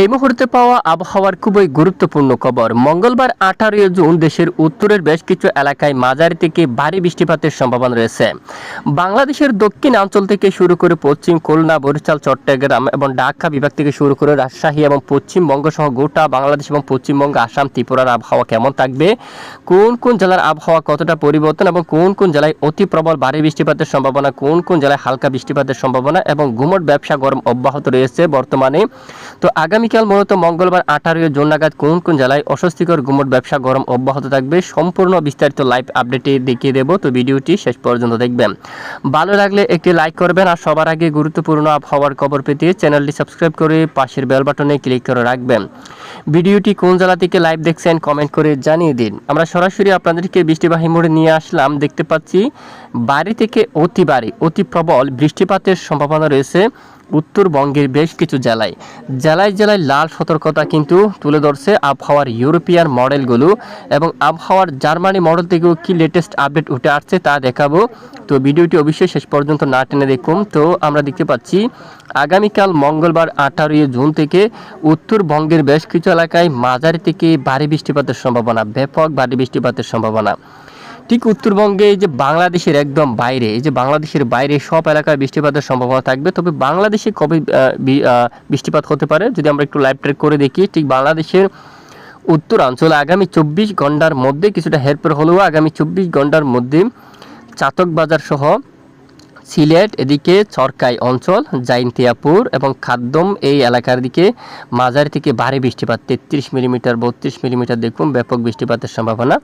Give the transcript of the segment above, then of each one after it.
এই মুহূর্তে পাওয়া আবহাওয়ার খুবই গুরুত্বপূর্ণ খবর। মঙ্গলবার আঠারোই জুন দেশের উত্তরের বেশ কিছু এলাকায় মাঝারি থেকে ভারী বৃষ্টিপাতের সম্ভাবনা রয়েছে। বাংলাদেশের দক্ষিণ অঞ্চল থেকে শুরু করে পশ্চিম খুলনা, বরিশাল, চট্টগ্রাম এবং ঢাকা বিভাগ থেকে শুরু করে রাজশাহী এবং পশ্চিমবঙ্গ সহ গোটা বাংলাদেশ এবং পশ্চিমবঙ্গ, আসাম, ত্রিপুরার আবহাওয়া কেমন থাকবে? কোন কোন জেলার আবহাওয়া কতটা পরিবর্তন এবং কোন কোন জেলায় অতি প্রবল ভারী বৃষ্টিপাতের সম্ভাবনা, কোন কোন জেলায় হালকা বৃষ্টিপাতের সম্ভাবনা এবং গুমট ব্যবসা গরম অব্যাহত রয়েছে বর্তমানে? তো আগামীকাল মূলত মঙ্গলবার আঠারোই জুন নাগাদ কোন কোন জেলায় অস্বস্তিকর গুমট ব্যবসা গরম অব্যাহত থাকবে সম্পূর্ণ বিস্তারিত লাইভ আপডেটে দেখিয়ে দেব, তো ভিডিওটি শেষ পর্যন্ত দেখবেন। ভালো লাগলে একটি লাইক করবেন আর সবার আগে গুরুত্বপূর্ণ আবহাওয়ার খবর পেতে চ্যানেলটি সাবস্ক্রাইব করে পাশের বেল বাটনে ক্লিক করে রাখবেন। ভিডিওটি কোন জেলা থেকে লাইভ দেখছেন কমেন্ট করে জানিয়ে দিন। আমরা সরাসরি আপনাদেরকে বৃষ্টিবাহী মোড়ে নিয়ে আসলাম। দেখতে পাচ্ছি বাড়ি থেকে অতি বাড়ি, অতি প্রবল বৃষ্টিপাতের সম্ভাবনা রয়েছে। উত্তরবঙ্গের বেশ কিছু জেলায়। জেলায় জেলায় লাল সতর্কতা কিন্তু তুলে ধরছে আবহাওয়ার ইউরোপিয়ান মডেলগুলো এবং আবহাওয়ার জার্মানি মডেল থেকেও কি লেটেস্ট আপডেট উঠে আসছে তা দেখাবো। তো ভিডিওটি অবশ্যই শেষ পর্যন্ত না টেনে দেখুন। তো আমরা দেখতে পাচ্ছি, আগামীকাল মঙ্গলবার আঠারোই জুন থেকে উত্তরবঙ্গের বেশ কিছু এলাকায় মাঝারি থেকে ভারী বৃষ্টিপাতের সম্ভাবনা, ব্যাপক ভারী বৃষ্টিপাতের সম্ভাবনা। ঠিক উত্তরবঙ্গে যে বাংলাদেশের একদম বাইরে, এই যে বাংলাদেশের বাইরে সব এলাকায় বৃষ্টিপাতের সম্ভাবনা থাকবে, তবে বাংলাদেশে কবে বৃষ্টিপাত হতে পারে? যদি আমরা একটু লাইভ ট্রেক করে দেখি, ঠিক বাংলাদেশের উত্তরাঞ্চলে আগামী চব্বিশ ঘণ্টার মধ্যে কিছুটা হেরফের হলেও আগামী চব্বিশ ঘণ্টার মধ্যে চাতক বাজার সহ সিলেট এদিকে চরকাই অঞ্চল, জাইন্তিয়াপুর এবং খাদ্যম এই এলাকার দিকে মাঝারি থেকে ভারী বৃষ্টিপাত, তেত্রিশ মিলিমিটার, বত্রিশ মিলিমিটার দেখুন ব্যাপক বৃষ্টিপাতের সম্ভাবনা।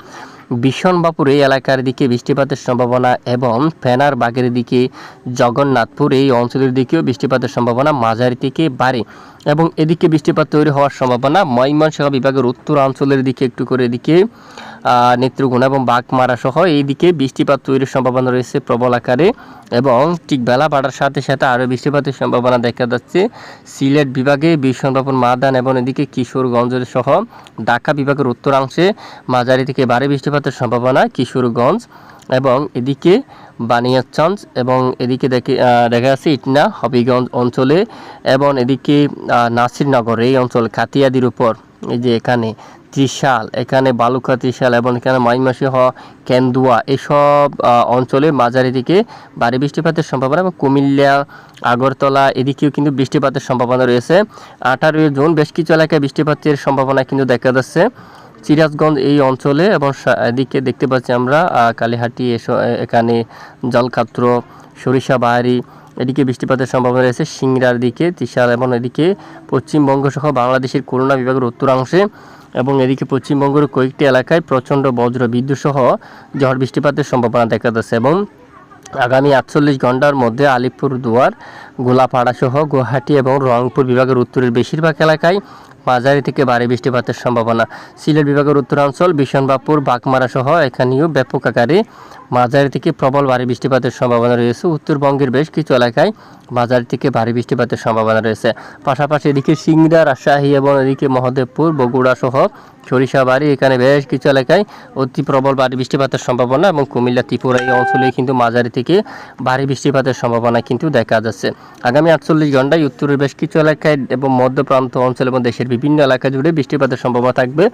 বিশনবাপুর এই এলাকার দিকে বৃষ্টিপাতের সম্ভাবনা এবং ফেনার বাগের দিকে জগন্নাথপুর এই অঞ্চলের দিকেও বৃষ্টিপাতের সম্ভাবনা মাঝারি থেকে ভারী এবং এদিকে বৃষ্টিপাত তৈরি হওয়ার সম্ভাবনা ময়মনসিংহ বিভাগের উত্তরাঞ্চলের দিকে একটু করে এদিকে নেত্রকোনা এবং বাঘমারা সহ এই দিকে বৃষ্টিপাত তৈরির সম্ভাবনা রয়েছে প্রবল আকারে এবং ঠিক বেলা বাড়ার সাথে সাথে আরও বৃষ্টিপাতের সম্ভাবনা দেখা যাচ্ছে। সিলেট বিভাগে বিষ্ণুবাবুর মাদান এবং এদিকে কিশোরগঞ্জ সহ ঢাকা বিভাগের উত্তরাংশে মাঝারি থেকে ভারী বৃষ্টিপাতের সম্ভাবনা কিশোরগঞ্জ এবং এদিকে বানিয়াচঞ্জ এবং এদিকে দেখে দেখা যাচ্ছে ইটনা, হবিগঞ্জ অঞ্চলে এবং এদিকে নাসিরনগর এই অঞ্চল খাতিয়াদির উপর। এই যে এখানে ত্রিশাল, এখানে বালুকা ত্রিশাল এবং এখানে মাইমাসিহ কেন্দুয়া, এসব অঞ্চলে মাঝারি দিকে ভারী বৃষ্টিপাতের সম্ভাবনা এবং কুমিল্লা, আগরতলা এদিকেও কিন্তু বৃষ্টিপাতের সম্ভাবনা রয়েছে। আঠারোই জুন বেশ কিছু এলাকায় বৃষ্টিপাতের সম্ভাবনা কিন্তু দেখা যাচ্ছে। সিরাজগঞ্জ এই অঞ্চলে এবং এদিকে দেখতে পাচ্ছি আমরা কালীহাটি এখানে জলকাত্র সরিষাবাহারি এদিকে বৃষ্টিপাতের সম্ভাবনা রয়েছে সিংড়ার দিকে, ত্রিশাল এবং এদিকে পশ্চিমবঙ্গ সহ বাংলাদেশের করোনা বিভাগের উত্তরাংশে এবং এদিকে পশ্চিমবঙ্গের কয়েকটি এলাকায় প্রচণ্ড বজ্র বিদ্যুৎ সহ ঝড় বৃষ্টিপাতের সম্ভাবনা দেখা যাচ্ছে এবং আগামী আটচল্লিশ ঘণ্টার মধ্যে আলিপুর দুয়ার, গোলাপাড়া সহ গুয়াহাটি এবং রংপুর বিভাগের উত্তরের বেশিরভাগ এলাকায় মাঝারি থেকে ভারী বৃষ্টিপাতের সম্ভাবনা। সিলেট বিভাগের উত্তরাঞ্চল বিশনবাপুর বাগমারা সহ এখানেও ব্যাপক আকারে মাঝারি থেকে প্রবল ভারী বৃষ্টিপাতের সম্ভাবনা রয়েছে। উত্তরবঙ্গের বেশ কিছু এলাকায় মাঝারি থেকে ভারী বৃষ্টিপাতের সম্ভাবনা রয়েছে। পাশাপাশি এদিকে সিংড়া, রাজশাহী এবং এদিকে মহাদেবপুর, বগুড়া সহ সরিষাবাড়ি এখানে বেশ কিছু এলাকায় অতি প্রবল ভারী বৃষ্টিপাতের সম্ভাবনা এবং কুমিল্লা, ত্রিপুরা এই অঞ্চলে কিন্তু মাঝারি থেকে ভারী বৃষ্টিপাতের সম্ভাবনা কিন্তু দেখা যাচ্ছে। আগামী আটচল্লিশ ঘন্টায় উত্তরের বেশ কিছু এলাকায় এবং মধ্য প্রান্ত অঞ্চল এবং দেশের বিভিন্ন এলাকা জুড়ে বৃষ্টিপাতের সম্ভাবনা থাকবে।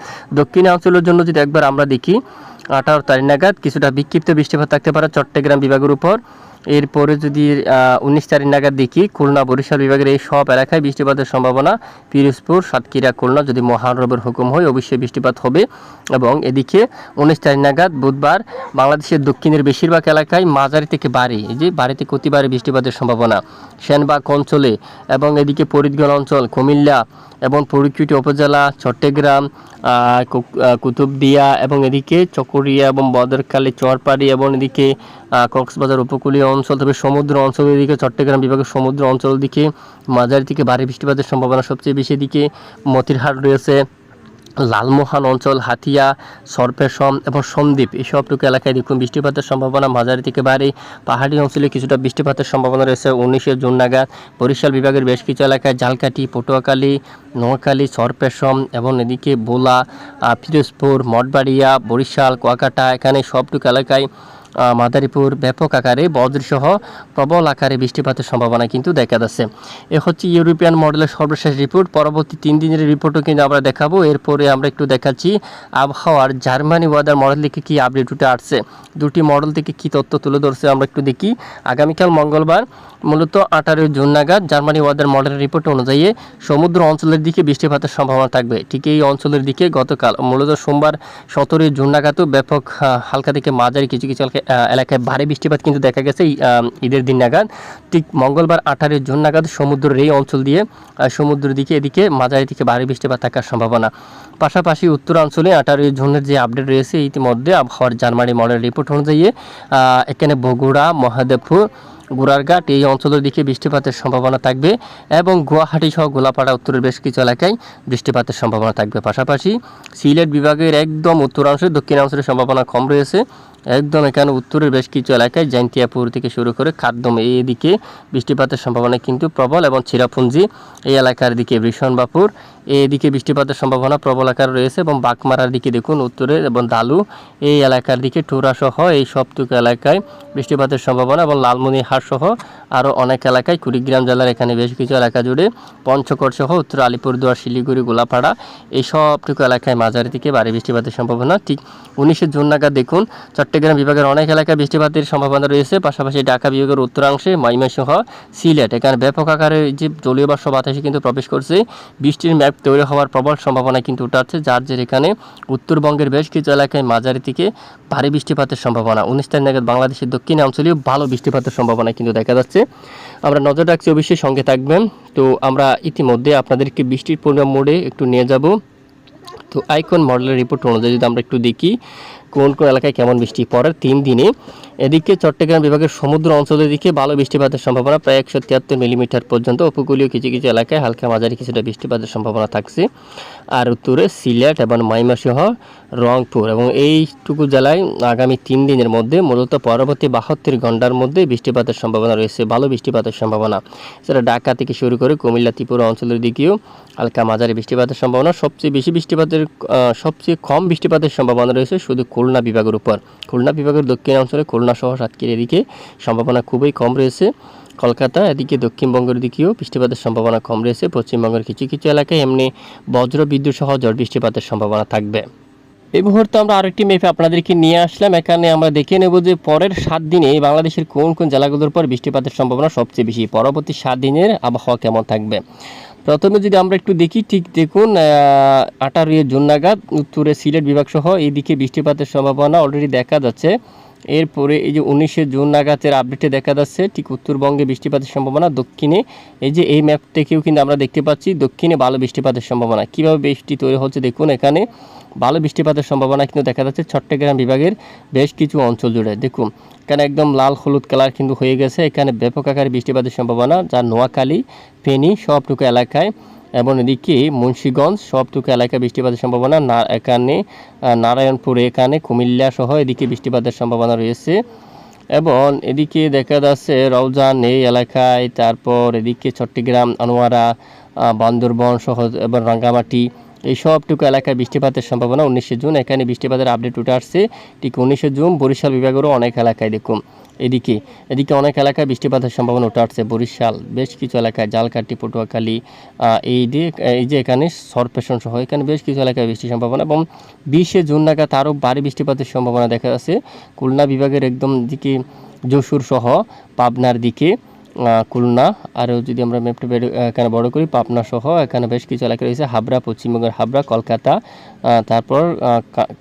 দক্ষিণ অঞ্চলের জন্য যদি একবার আমরা দেখি আঠারো তারিখ নাগাদ কিছুটা বিক্ষিপ্ত বৃষ্টিপাত থাকতে পারে চট্টগ্রাম বিভাগের উপর। এরপরে যদি উনিশ তারিখ নাগাদ দেখি, খুলনা, বরিশাল বিভাগের এই সব এলাকায় বৃষ্টিপাতের সম্ভাবনা, পিরোজপুর, সাতক্ষীরা, খুলনা যদি মহানরবের হুকুম হয়, অবশ্যই বৃষ্টিপাত হবে। এবং এদিকে উনিশ তারিখ নাগাদ বুধবার বাংলাদেশের দক্ষিণের বেশিরভাগ এলাকায় মাঝারি থেকে বাড়ি এই যে বাড়ি থেকে অতি বাড়ি বৃষ্টিপাতের সম্ভাবনা। সেনবাগ অঞ্চলে এবং এদিকে ফরিদগঞ্জ অঞ্চল, কুমিল্লা এবং পরিকুটি উপজেলা, চট্টগ্রাম কুতুবদিয়া এবং এদিকে চকরিয়া এবং বদরখালী, চরপাড়ি এবং এদিকে কক্সবাজার উপকূলীয় অঞ্চল তবে সমুদ্র অঞ্চলের দিকে, চট্টগ্রাম বিভাগের সমুদ্র অঞ্চল দিকে, মাঝারি থেকে ভারী বৃষ্টিপাতের সম্ভাবনা সবচেয়ে বেশি দিকে, মতিরহাট রয়েছে, লালমোহন অঞ্চল, হাতিয়া, সরপেশম এবং সন্দ্বীপ, এই সবটুকু এলাকায় দেখুন বৃষ্টিপাতের সম্ভাবনা, মাঝারি থেকে বাড়ে পাহাড়ি অঞ্চলে কিছুটা বৃষ্টিপাতের সম্ভাবনা রয়েছে, উনিশে জুন নাগাদ, বরিশাল বিভাগের বেশ কিছু এলাকায় জালকাঠি পটুয়াখালী, নোয়াখালী, সরপেশম এবং এদিকে বোলা ফিরোজপুর, মঠবাড়িয়া, বরিশাল, কুয়াকাটা, এখানে সবটুকু এলাকায় মাদারীপুর ব্যাপক আকারে বজ্রসহ প্রবল আকারে বৃষ্টিপাতের সম্ভাবনা কিন্তু দেখা যাচ্ছে। এ হচ্ছে ইউরোপিয়ান মডেলের সর্বশেষ রিপোর্ট। পরবর্তী তিন দিনের রিপোর্টও কিন্তু আমরা দেখাবো। এরপরে আমরা একটু দেখাচ্ছি আবহাওয়ার। জার্মানি ওয়েদার মডেল থেকে কী আপডেট উঠে আসছে? দুটি মডেল থেকে কি তথ্য তুলে ধরছে আমরা একটু দেখি। আগামীকাল মঙ্গলবার মূলত আঠারোই জুন নাগাদ জার্মানি ওয়েদার মডেলের রিপোর্ট অনুযায়ী সমুদ্র অঞ্চলের দিকে বৃষ্টিপাতের সম্ভাবনা থাকবে। ঠিক এই অঞ্চলের দিকে গতকাল মূলত সোমবার সতেরোই জুন নাগাদও ব্যাপক হালকা থেকে মাঝারি কিছু কিছু আহ, এলাকায় ভারী বৃষ্টিপাত কিন্তু দেখা গেছে ঈদের দিন নাগাদ। ঠিক মঙ্গলবার আঠারোই জুন নাগাদ সমুদ্রের এই অঞ্চল দিয়ে সমুদ্রের দিকে এদিকে মাঝারি থেকে ভারী বৃষ্টিপাত থাকার সম্ভাবনা। পাশাপাশি উত্তরাঞ্চলে আঠারোই জুনের যে আপডেট রয়েছে, ইতিমধ্যে আবহাওয়ার জার্মানি মডেল রিপোর্ট অনুযায়ী এখানে বগুড়া, মহাদেবপুর গোড়ারঘাট এই অঞ্চলের দিকে বৃষ্টিপাতের সম্ভাবনা থাকবে এবং গুয়াহাটি সহ গোলাপাড়া, উত্তরের বেশ কিছু এলাকায় বৃষ্টিপাতের সম্ভাবনা থাকবে। পাশাপাশি সিলেট বিভাগের একদম উত্তরাংশে দক্ষিণাংশের সম্ভাবনা কম রয়েছে। একদম এখানে উত্তরের বেশ কিছু এলাকায় জাইন্তিয়াপুর থেকে শুরু করে খাদ্যম এই দিকে বৃষ্টিপাতের সম্ভাবনা কিন্তু প্রবল এবং চিরাপুঞ্জি এই এলাকার দিকে ভীষণবাপুর। এইদিকে বৃষ্টিপাতের সম্ভাবনা প্রবল আকার রয়েছে এবং বাঘমারার দিকে দেখুন উত্তরে এবং দালু এই এলাকার দিকে টুরাসহ এই সবটুকু এলাকায় বৃষ্টিপাতের সম্ভাবনা এবং লালমনিরহাট সহ আরও অনেক এলাকায়। কুড়িগ্রাম জেলার এখানে বেশ কিছু এলাকা জুড়ে পঞ্চকোট সহ উত্তর আলিপুরদুয়ার, শিলিগুড়ি, গোলাপাড়া এই সবটুকু এলাকায় মাঝারি থেকে ভারী বৃষ্টিপাতের সম্ভাবনা। ঠিক উনিশে জুন নাগাদ দেখুন, চট্টগ্রাম বিভাগের অনেক এলাকায় বৃষ্টিপাতের সম্ভাবনা রয়েছে। পাশাপাশি ঢাকা বিভাগের উত্তরাংশে ময়মনসিংহ, সিলেট, এখানে ব্যাপক আকারে যে জলীয় বাষ্প বাতাসে কিন্তু প্রবেশ করছে, বৃষ্টির ম্যাপ তৈরি হওয়ার প্রবল সম্ভাবনা কিন্তু উঠাচ্ছে, যার যে এখানে উত্তরবঙ্গের বেশ কিছু এলাকায় মাঝারি থেকে ভারী বৃষ্টিপাতের সম্ভাবনা। উনিশ তারিখ নাগাদ বাংলাদেশের দক্ষিণ অঞ্চলেও ভালো বৃষ্টিপাতের সম্ভাবনা কিন্তু দেখা যাচ্ছে। আমরা নজর রাখছি অবশ্যই সঙ্গে থাকবেন। তো আমরা ইতিমধ্যে আপনাদেরকে বৃষ্টির পরিমাণ মোড়ে একটু নিয়ে যাব। তো আইকন মডেলের রিপোর্ট অনুযায়ী যদি আমরা একটু দেখি কোন কোন এলাকায় কেমন বৃষ্টি পড়ার তিন দিনে? এদিকে চট্টগ্রাম বিভাগের সমুদ্র অঞ্চলের দিকে ভালো বৃষ্টিপাতের সম্ভাবনা, প্রায় একশো তিয়াত্তর মিলিমিটার পর্যন্ত। উপকূলীয় কিছু কিছু এলাকায় হালকা মাঝারি কিছুটা বৃষ্টিপাতের সম্ভাবনা থাকছে। আর উত্তরে সিলেট এবং মাইমাসহ রংপুর এবং এইটুকু জেলায় আগামী তিন দিনের মধ্যে মূলত পরবর্তী বাহাত্তর ঘণ্টার মধ্যে বৃষ্টিপাতের সম্ভাবনা রয়েছে, ভালো বৃষ্টিপাতের সম্ভাবনা। সেটা ঢাকা থেকে শুরু করে কুমিল্লা, ত্রিপুরা অঞ্চলের দিকেও হালকা মাঝারি বৃষ্টিপাতের সম্ভাবনা। সবচেয়ে বেশি বৃষ্টিপাতের সবচেয়ে কম বৃষ্টিপাতের সম্ভাবনা রয়েছে, শুধু খুলনা বিভাগের উপর। খুলনা বিভাগের দক্ষিণ অঞ্চলে খুলনা সহ সাতক্ষীর এদিকে সম্ভাবনা খুবই কম রয়েছে। কলকাতা এদিকে দক্ষিণবঙ্গের দিকেও বৃষ্টিপাতের সম্ভাবনা কম রয়েছে। পশ্চিমবঙ্গের কিছু কিছু এলাকায় এমনি বজ্র বিদ্যুৎ সহ ঝড় বৃষ্টিপাতের সম্ভাবনা থাকবে। এই মুহূর্তে আমরা আরেকটি মেপে আপনাদেরকে নিয়ে আসলাম। এখানে আমরা দেখে নেব যে পরের সাত দিনে বাংলাদেশের কোন কোন জেলাগুলোর পর বৃষ্টিপাতের সম্ভাবনা সবচেয়ে বেশি। পরবর্তী সাত দিনের আবহাওয়া কেমন থাকবে? প্রথমে যদি আমরা একটু দেখি, ঠিক দেখুন আঠারোই জুন নাগাদ উত্তরে সিলেট বিভাগ সহ এইদিকে বৃষ্টিপাতের সম্ভাবনা অলরেডি দেখা যাচ্ছে। এরপরে এই যে উনিশে জুন নাগাদের আপডেটে দেখা যাচ্ছে, ঠিক উত্তরবঙ্গে বৃষ্টিপাতের সম্ভাবনা, দক্ষিণে এই যে এই ম্যাপ থেকেও কিন্তু আমরা দেখতে পাচ্ছি, দক্ষিণে ভালো বৃষ্টিপাতের সম্ভাবনা। কীভাবে বৃষ্টি তৈরি হচ্ছে দেখুন এখানে, ভালো বৃষ্টিপাতের সম্ভাবনা কিন্তু দেখা যাচ্ছে চট্টগ্রাম বিভাগের বেশ কিছু অঞ্চল জুড়ে। দেখুন, এখানে একদম লাল হলুদ কালার কিন্তু হয়ে গেছে, এখানে ব্যাপক আকারে বৃষ্টিপাতের সম্ভাবনা, যা নোয়াখালী, ফেনী সবটুকু এলাকায়। এবং এদিকে মুন্সীগঞ্জ, সবটুকু এলাকায় বৃষ্টিপাতের সম্ভাবনা, না, এখানে নারায়ণপুর এখানে, কুমিল্লা সহ এদিকে বৃষ্টিপাতের সম্ভাবনা রয়েছে। এবং এদিকে দেখা যাচ্ছে রওজান এই এলাকায়, তারপর এদিকে চট্টগ্রাম, আনোয়ারা বান্দরবন সহ, এবং রাঙ্গামাটি, এই সবটুকু এলাকায় বৃষ্টিপাতের সম্ভাবনা। উনিশে জুন এখানে বৃষ্টিপাতের আপডেট উঠে আসছে। ঠিক উনিশে জুন বরিশাল বিভাগেরও অনেক এলাকায় দেখুন। এদিকে এদিকে অনেক এলাকায় বৃষ্টিপাতের সম্ভাবনা উঠে আসছে। বরিশাল, বেশ কিছু এলাকায় জালকাটি পটুয়াখালী এই এই যে এখানে সরপেশন সহ, এখানে বেশ কিছু এলাকায় বৃষ্টির সম্ভাবনা এবং বিশে জুন নাগাদ আরও ভারী বৃষ্টিপাতের সম্ভাবনা দেখা যাচ্ছে। খুলনা বিভাগের একদম দিকে যশোর সহ পাবনার দিকে। খুলনা। আরও যদি আমরা ম্যাপটা এখানে বড় করি, পাবনা সহ, এখানে বেশ কিছু এলাকা রয়েছে। হাবড়া, পশ্চিমবঙ্গের হাবড়া, কলকাতা তারপর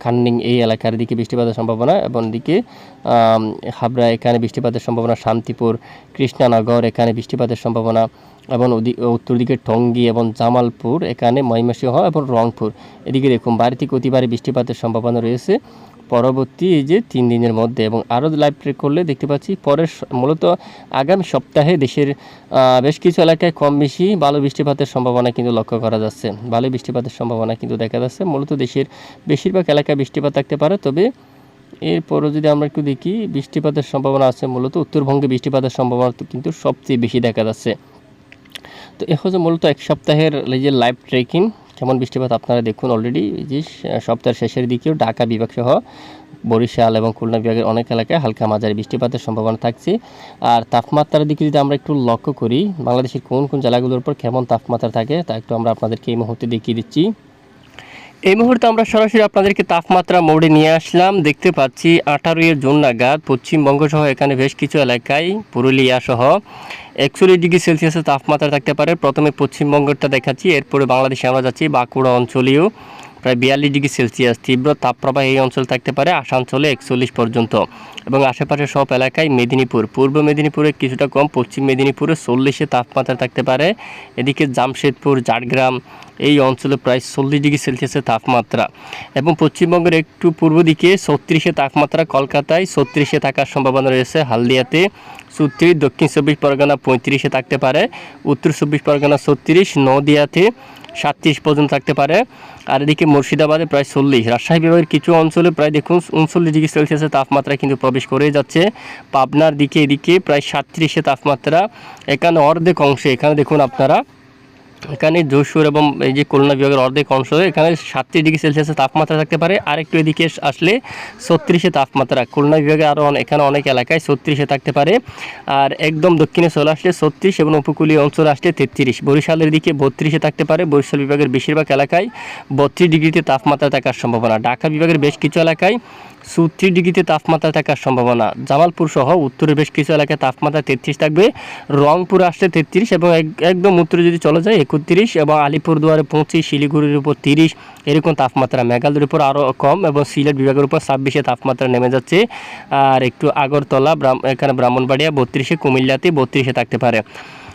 খান্নিং এই এলাকার দিকে বৃষ্টিপাতের সম্ভাবনা এবং দিকে হাবড়া এখানে বৃষ্টিপাতের সম্ভাবনা, শান্তিপুর, কৃষ্ণানগর এখানে বৃষ্টিপাতের সম্ভাবনা এবং উত্তর দিকে টঙ্গী এবং জামালপুর এখানে ময়মনসিংহ এবং রংপুর। এদিকে দেখুন বাড়ি থেকে অতি বৃষ্টিপাতের সম্ভাবনা রয়েছে। পরবর্তী এই যে তিন দিনের মধ্যে এবং আরও লাইভ ট্রেক করলে দেখতে পাচ্ছি পরের মূলত আগামী সপ্তাহে দেশের বেশ কিছু এলাকায় কম বেশি ভালো বৃষ্টিপাতের সম্ভাবনা কিন্তু লক্ষ্য করা যাচ্ছে। ভালো বৃষ্টিপাতের সম্ভাবনা কিন্তু দেখা যাচ্ছে। মূলত দেশের বেশিরভাগ এলাকায় বৃষ্টিপাত থাকতে পারে, তবে এরপরও যদি আমরা একটু দেখি, বৃষ্টিপাতের সম্ভাবনা আছে মূলত উত্তরবঙ্গে বৃষ্টিপাতের সম্ভাবনা কিন্তু সবচেয়ে বেশি দেখা যাচ্ছে। তো এ হচ্ছে মূলত এক সপ্তাহের এই যে লাইভ ট্রেকিং কেমন বৃষ্টিপাত আপনারা দেখুন অলরেডি যে সপ্তাহের শেষের দিকেও ঢাকা বিভাগ সহ বরিশাল এবং খুলনা বিভাগের অনেক এলাকায় হালকা মাঝারি বৃষ্টিপাতের সম্ভাবনা থাকছে। আর তাপমাত্রার দিকে যদি আমরা একটু লক্ষ্য করি, বাংলাদেশের কোন কোন জেলাগুলোর উপর কেমন তাপমাত্রা থাকে তা একটু আমরা আপনাদেরকে এই মুহূর্তে দেখিয়ে দিচ্ছি। এই মুহূর্তে আমরা সরাসরি আপনাদেরকে তাপমাত্রা মোড়ে নিয়ে আসলাম। দেখতে পাচ্ছি আঠারোই জুন নাগাদ পশ্চিমবঙ্গ সহ এখানে বেশ কিছু এলাকায় পুরুলিয়া সহ একচল্লিশ ডিগ্রি সেলসিয়াসের তাপমাত্রা থাকতে পারে। প্রথমে পশ্চিমবঙ্গটা দেখাচ্ছি, এরপরে বাংলাদেশে আমরা যাচ্ছি বাঁকুড়া অঞ্চলেও। প্রায় বিয়াল্লিশ ডিগ্রি সেলসিয়াস, তীব্র তাপপ্রবাহ এই অঞ্চল থাকতে পারে আসানসোলে একচল্লিশ পর্যন্ত। এবং আশেপাশের সব এলাকায় মেদিনীপুর। পূর্ব মেদিনীপুরে কিছুটা কম, পশ্চিম মেদিনীপুরে চল্লিশে তাপমাত্রা থাকতে পারে। এদিকে জামশেদপুর, ঝাড়গ্রাম এই অঞ্চলে প্রায় চল্লিশ ডিগ্রি সেলসিয়াসের তাপমাত্রা। এবং পশ্চিমবঙ্গের একটু পূর্ব দিকে ছত্রিশে তাপমাত্রা, কলকাতায় ছত্রিশে থাকার সম্ভাবনা রয়েছে। হালদিয়াতে চৌত্রিশ দক্ষিণ চব্বিশ পরগনা পঁয়ত্রিশে থাকতে পারে। উত্তর চব্বিশ পরগনা ছত্রিশ, নদিয়াতে সাতত্রিশ পর্যন্ত থাকতে পারে। আর এদিকে মুর্শিদাবাদে প্রায় চল্লিশ। রাজশাহী বিভাগের কিছু অঞ্চলে প্রায় দেখুন উনচল্লিশ ডিগ্রি সেলসিয়াসের তাপমাত্রা কিন্তু প্রবেশ করে যাচ্ছে। পাবনার দিকে এদিকে প্রায় সাতত্রিশে তাপমাত্রা। এখানে অর্ধেক অংশে, এখানে দেখুন আপনারা এখানে যশোর এবং এই যে খুলনা বিভাগের অর্ধেক অংশ, এখানে সাতত্রিশ ডিগ্রি সেলসিয়াসের তাপমাত্রা থাকতে পারে। আর একটু এদিকে আসলে ছত্রিশে তাপমাত্রা। খুলনা বিভাগে আরও এখানে অনেক এলাকায় ছত্রিশে থাকতে পারে। আর একদম দক্ষিণে চলে আসলে ছত্রিশ এবং উপকূলীয় অঞ্চলে আসলে তেত্রিশ। বরিশালের দিকে বত্রিশে থাকতে পারে। বরিশাল বিভাগের বেশিরভাগ এলাকায় বত্রিশ ডিগ্রিতে তাপমাত্রা থাকার সম্ভাবনা। ঢাকা বিভাগের বেশ কিছু এলাকায় চৌত্রিশ ডিগ্রিতে তাপমাত্রা থাকার সম্ভাবনা। জামালপুর সহ উত্তরের বেশ কিছু এলাকায় তাপমাত্রা তেত্রিশ থাকবে। রংপুর আসলে তেত্রিশ এবং এক- একদম উত্তরে যদি চলে যায় একত্রিশ এবং আলিপুরদুয়ারে পঁচিশ, শিলিগুড়ির উপর তিরিশ। এরকম তাপমাত্রা। মেঘালয়ের উপর আরও কম এবং সিলেট বিভাগের উপর ছাব্বিশে তাপমাত্রা নেমে যাচ্ছে। আর একটু আগরতলা এখানে ব্রাহ্মণবাড়িয়া, বত্রিশে কুমিল্লাতে বত্রিশে থাকতে পারে।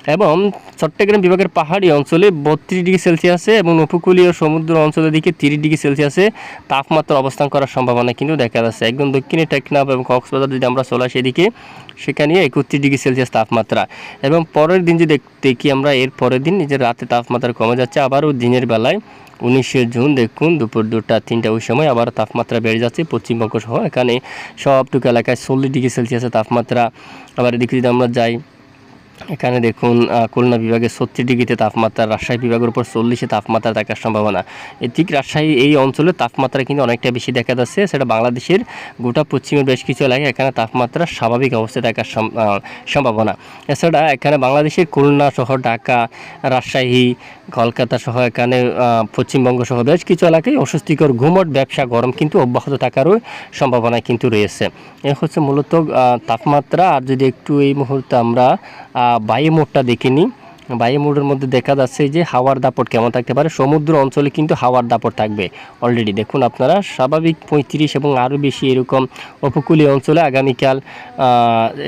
এবং চট্টগ্রাম বিভাগের পাহাড়ি অঞ্চলে বত্রিশ ডিগ্রি সেলসিয়াসে এবং উপকূলীয় সমুদ্র অঞ্চলের দিকে তিরিশ ডিগ্রি সেলসিয়াসে তাপমাত্রা অবস্থান করার সম্ভাবনা কিন্তু দেখা যাচ্ছে। একদম দক্ষিণে টেকনাফ এবং কক্সবাজার যদি আমরা চলে আসি এদিকে, সেখানে একত্রিশ ডিগ্রি সেলসিয়াস তাপমাত্রা। এবং পরের দিন যদি দেখ- আমরা, এর পরের দিন নিজের রাতে তাপমাত্রা কমে যাচ্ছে, আবারও দিনের বেলায় উনিশে জুন দেখুন, দুপুর দুটা, তিনটা ওই সময় আবার তাপমাত্রা বেড়ে যাচ্ছে পশ্চিমবঙ্গ সহ। এখানে সবটুকু এলাকায় চল্লিশ ডিগ্রি সেলসিয়াসের তাপমাত্রা। আবার এদিকে যদি আমরা যাই এখানে দেখুন খুলনা বিভাগে ছত্রিশ ডিগ্রিতে তাপমাত্রা, রাজশাহী বিভাগের উপর চল্লিশে তাপমাত্রা দেখার সম্ভাবনা। ঠিক রাজশাহী এই অঞ্চলে তাপমাত্রা কিন্তু অনেকটা বেশি দেখা যাচ্ছে। সেটা বাংলাদেশের গোটা পশ্চিমের বেশ কিছু এলাকায় এখানে তাপমাত্রা স্বাভাবিক অবস্থায় দেখার সম্ভাবনা। এছাড়া এখানে বাংলাদেশের খুলনা শহর, ঢাকা, রাজশাহী কলকাতা সহ এখানে পশ্চিমবঙ্গ সহ বেশ কিছু এলাকায় অস্বস্তিকর ঘুমট ব্যবসা গরম কিন্তু অব্যাহত থাকারও সম্ভাবনা কিন্তু রয়েছে। এ হচ্ছে মূলত তাপমাত্রা। আর যদি একটু এই মুহূর্তে আমরা আহ, বায়ু মোড়টা দেখে নিই বায়ু মোড়ের মধ্যে দেখা যাচ্ছে যে হাওয়ার দাপট কেমন থাকতে পারে? সমুদ্র অঞ্চলে কিন্তু হাওয়ার দাপট থাকবে অলরেডি দেখুন, আপনারা স্বাভাবিক পঁয়ত্রিশ এবং আরও বেশি এরকম উপকূলীয় অঞ্চলে আগামীকাল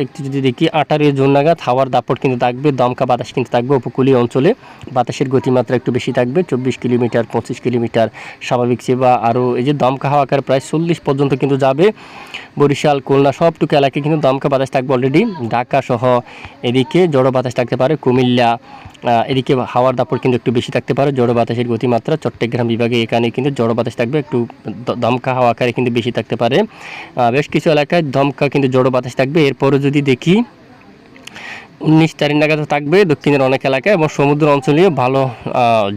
একটু যদি দেখি, আঠারো জুন নাগাদ হাওয়ার দাপট কিন্তু থাকবে, দমকা বাতাস কিন্তু থাকবে উপকূলীয় অঞ্চলে। বাতাসের গতিমাত্রা একটু বেশি থাকবে, চব্বিশ কিলোমিটার, পঁচিশ কিলোমিটার স্বাভাবিক সেবা। আরও এই যে দমকা হাওয়া আকার প্রায় চল্লিশ পর্যন্ত কিন্তু যাবে। বরিশাল, খুলনা সবটুকু এলাকায় কিন্তু দমকা বাতাস থাকবে অলরেডি ঢাকা সহ এদিকে জড়ো বাতাস থাকতে পারে। কুমিল্লা এদিকে হাওয়ার দাপট কিন্তু একটু বেশি থাকতে পারে, জড়ো বাতাসের গতিমাত্রা চট্টগ্রাম বিভাগে এখানে কিন্তু জড়ো বাতাস থাকবে, একটু দমকা হাওয়া আকারে কিন্তু বেশি থাকতে পারে। বেশ কিছু এলাকায় দমকা কিন্তু জড়ো বাতাস থাকবে এরপরে যদি দেখি, উনিশ তারিখ নাগাদ থাকবে দক্ষিণের অনেক এলাকায় এবং সমুদ্র অঞ্চলেও ভালো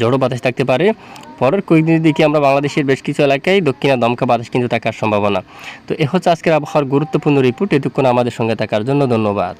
জড়ো বাতাস থাকতে পারে। পরের কয়েকদিন দেখি আমরা বাংলাদেশের বেশ কিছু এলাকায় দক্ষিণা দমকা বাতাস কিন্তু থাকার সম্ভাবনা। তো এ হচ্ছে আজকের আবহাওয়ার গুরুত্বপূর্ণ রিপোর্ট এতক্ষণ আমাদের সঙ্গে থাকার জন্য ধন্যবাদ।